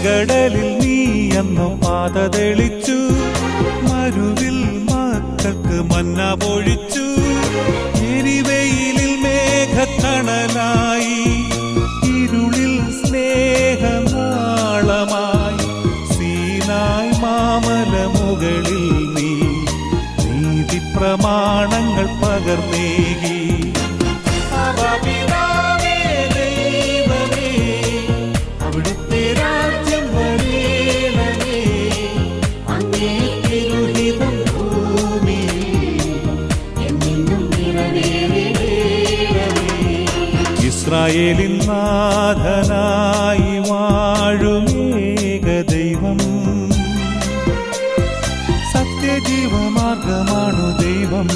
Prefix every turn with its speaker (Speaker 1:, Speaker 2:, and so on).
Speaker 1: ചെങ്കടലിൽ നീ അന്നു പാത തെളിച്ചു. മരുവിൽ മക്കൾക്ക് മന്ന പൊഴിച്ചു. എരിവെയിലിൽ മേഘത്തണലായി. ഇരുളിൽ സ്നേഹനാളമായി. സീനായി മാമല മുകളിൽ നീ. നീതി പ്രമാണങ്ങൾ പകർന്നേകി. ഇസ്രായേലിൻ നാഥനായി വാഴുമേക ദൈവം. സത്യജീവമാർഗമാണു ദൈവം.